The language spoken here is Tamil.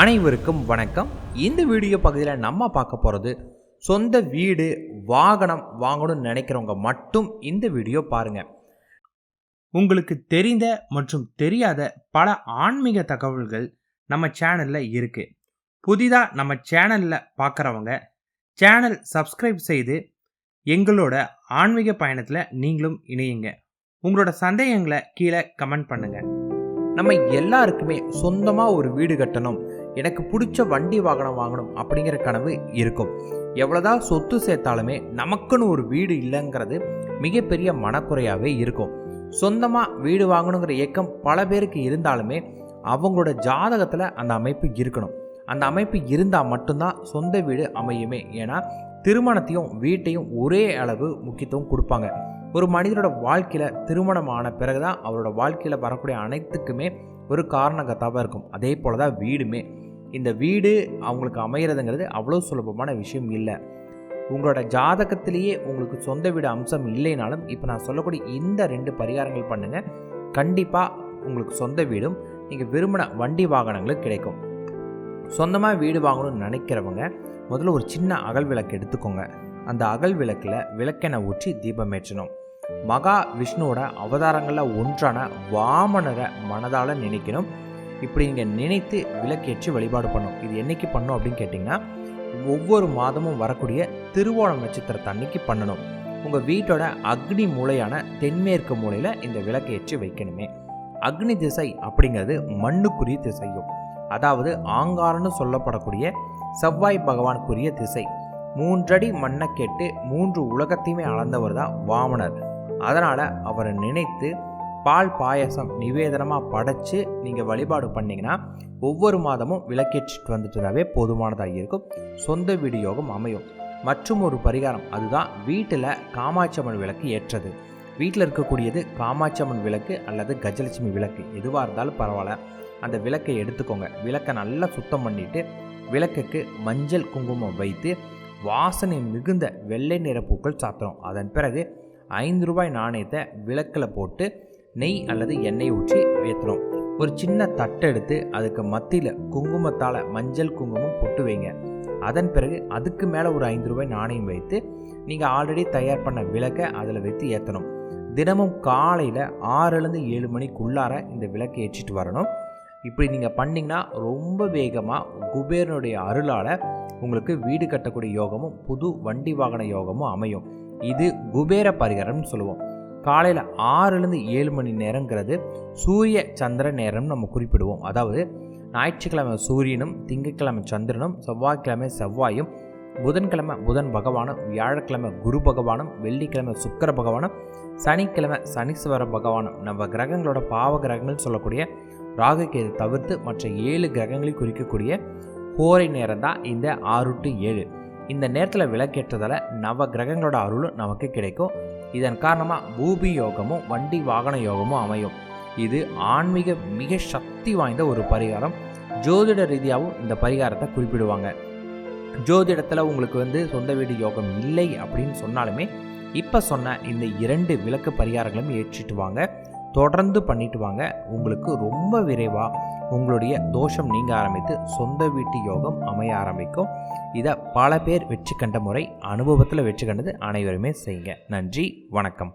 அனைவருக்கும் வணக்கம். இந்த வீடியோ பகுதியில் நம்ம பார்க்க போகிறது சொந்த வீடு வாகனம் வாங்கணும்னு நினைக்கிறவங்க மட்டும் இந்த வீடியோ பாருங்கள் உங்களுக்கு தெரிந்த மற்றும் தெரியாத பல ஆன்மீக தகவல்கள் நம்ம சேனலில் இருக்குது புதிதாக நம்ம சேனலில் பார்க்குறவங்க சேனல் சப்ஸ்கிரைப் செய்து எங்களோட ஆன்மீக பயணத்தில் நீங்களும் இணையுங்க. உங்களோட சந்தேகங்களை கீழே கமெண்ட் பண்ணுங்கள் நம்ம எல்லாருக்குமே சொந்தமாக ஒரு வீடு கட்டணும். எனக்கு பிடிச்ச வண்டி வாகனம் வாங்கணும் அப்படிங்கிற கனவு இருக்கும். எவ்வளோதான் சொத்து சேர்த்தாலுமே நமக்குன்னு ஒரு வீடு இல்லைங்கிறது மிகப்பெரிய மனக்குறையாகவே இருக்கும். சொந்தமாக வீடு வாங்கணுங்கிற இயக்கம் பல பேருக்கு இருந்தாலுமே அவங்களோட ஜாதகத்தில் அந்த அமைப்பு இருக்கணும். அந்த அமைப்பு இருந்தால் மட்டும்தான் சொந்த வீடு அமையுமே. ஏன்னா திருமணத்தையும் வீட்டையும் ஒரே அளவு முக்கியத்துவம் கொடுப்பாங்க. ஒரு மனிதரோட வாழ்க்கையில் திருமணம் ஆன பிறகு தான் அவரோட வாழ்க்கையில் வரக்கூடிய அனைத்துக்குமே ஒரு காரணகத்தாவாக இருக்கும். அதே போல் தான் வீடுமே. இந்த வீடு அவங்களுக்கு அமைகிறதுங்கிறது அவ்வளோ சுலபமான விஷயம் இல்லை. உங்களோட ஜாதகத்திலேயே உங்களுக்கு சொந்த வீடு அம்சம் இல்லைனாலும் இப்போ நான் சொல்லக்கூடிய இந்த ரெண்டு பரிகாரங்கள் பண்ணுங்கள் கண்டிப்பாக உங்களுக்கு சொந்த வீடும் நீங்கள் விரும்பின வண்டி வாகனங்களும் கிடைக்கும். சொந்தமாக வீடு வாங்கணும்னு நினைக்கிறவங்க முதல்ல ஒரு சின்ன அகல் விளக்கு எடுத்துக்கோங்க. அந்த அகல் விளக்கில் விளக்கெண்ணெய் ஊற்றி தீபம் ஏற்றணும். மகா விஷ்ணுவோட அவதாரங்களில் ஒன்றான வாமனரை மனதால் நினைக்கணும். இப்படி நீங்கள் நினைத்து விளக்கேற்றி வழிபாடு பண்ணும் இது என்னைக்கு பண்ணும் அப்படின்னு கேட்டிங்கன்னா ஒவ்வொரு மாதமும் வரக்கூடிய திருவோணம் நட்சத்திரத்தை அன்னைக்கு பண்ணணும். உங்கள் வீட்டோட அக்னி மூலையான தென்மேற்கு மூலையில் இந்த விளக்கேற்றி வைக்கணுமே. அக்னி திசை அப்படிங்கிறது மண்ணுக்குரிய திசையும். அதாவது ஆங்காரன்னு சொல்லப்படக்கூடிய செவ்வாய் பகவானுக்குரிய திசை. மூன்றடி மண்ணை கேட்டு மூன்று உலகத்தையுமே அளந்தவர் தான் வாமனர். அதனால் அவரை நினைத்து பால் பாயசம் நிவேதனமாக படைச்சு நீங்கள் வழிபாடு பண்ணிங்கன்னா ஒவ்வொரு மாதமும் விளக்கேற்றிட்டு வந்துட்டுனாவே போதுமானதாக இருக்கும். சொந்த வீடு யோகம் அமையும். மற்றும் ஒரு பரிகாரம் அதுதான் வீட்டில் காமாட்சியம்மன் விளக்கு ஏற்றது. வீட்டில் இருக்கக்கூடியது காமாட்சியம்மன் விளக்கு அல்லது கஜலட்சுமி விளக்கு எதுவாக இருந்தாலும் பரவாயில்ல. அந்த விளக்கை எடுத்துக்கோங்க. விளக்கை நல்லா சுத்தம் பண்ணிவிட்டு விளக்குக்கு மஞ்சள் குங்குமம் வைத்து வாசனை மிகுந்த வெள்ளை நிற பூக்கள் சாத்துறோம் அதன் பிறகு ஐந்து ரூபாய் நாணயத்தை விளக்கில் போட்டு நெய் அல்லது எண்ணெய் ஊற்றி ஏற்றுறோம் ஒரு சின்ன தட்டை எடுத்து அதுக்கு மத்தியில் குங்குமத்தால் மஞ்சள் குங்குமம் பொட்டு வைங்க. அதன் பிறகு அதுக்கு மேலே ஒரு ஐந்து ரூபாய் நாணயம் வைத்து நீங்கள் ஆல்ரெடி தயார் பண்ண விளக்கை அதில் வைத்து ஏற்றணும் தினமும் காலையில் ஆறுலேருந்து ஏழு மணிக்குள்ளார இந்த விளக்கை ஏற்றிட்டு வரணும். இப்படி நீங்கள் பண்ணிங்கன்னா ரொம்ப வேகமாக குபேரனுடைய அருளால் உங்களுக்கு வீடு கட்டக்கூடிய யோகமும் புது வண்டி வாகன யோகமும் அமையும். இது குபேர பரிகாரம்னு சொல்லுவோம். காலையில் ஆறுலேருந்து ஏழு மணி நேரங்கிறது சூரிய சந்திர நேரம் நம்ம குறிப்பிடுவோம். அதாவது ஞாயிற்றுக்கிழமை சூரியனும் திங்கட்கிழமை சந்திரனும் செவ்வாய்க்கிழமை செவ்வாயும் புதன்கிழமை புதன் பகவானும் வியாழக்கிழமை குரு பகவானும் வெள்ளிக்கிழமை சுக்கர பகவானும் சனிக்கிழமை சனீஸ்வர பகவானும். நம்ம கிரகங்களோட பாவ கிரகங்கள் சொல்லக்கூடிய ராகுகேது தவிர்த்து மற்ற ஏழு கிரகங்களையும் குறிக்கக்கூடிய கோரை நேரம் தான் இந்த ஆறு டு ஏழு. இந்த நேரத்தில் விளக்கேற்றதால் நவ கிரகங்களோட அருளும் நமக்கு கிடைக்கும். இதன் காரணமாக பூபி யோகமும் வண்டி வாகன யோகமும் அமையும். இது ஆன்மீக மிக சக்தி வாய்ந்த ஒரு பரிகாரம். ஜோதிட ரீதியாகவும் இந்த பரிகாரத்தை குறிப்பிடுவாங்க. ஜோதிடத்தில் உங்களுக்கு வந்து சொந்த வீடு யோகம் இல்லை அப்படின்னு சொன்னாலுமே இப்போ சொன்ன இந்த இரண்டு விளக்கு பரிகாரங்களும் ஏற்றிட்டு வாங்க. தொடர்ந்து பண்ணிட்டு வாங்க. உங்களுக்கு ரொம்ப விரைவாக உங்களுடைய தோஷம் நீங்க ஆரம்பித்து சொந்த வீட்டு யோகம் அமைய ஆரம்பிக்கும். இதை பல பேர் வெற்றி கண்ட முறை அனுபவத்தில் வெற்றி கண்டது அனைவருமே செய்யுங்க. நன்றி வணக்கம்.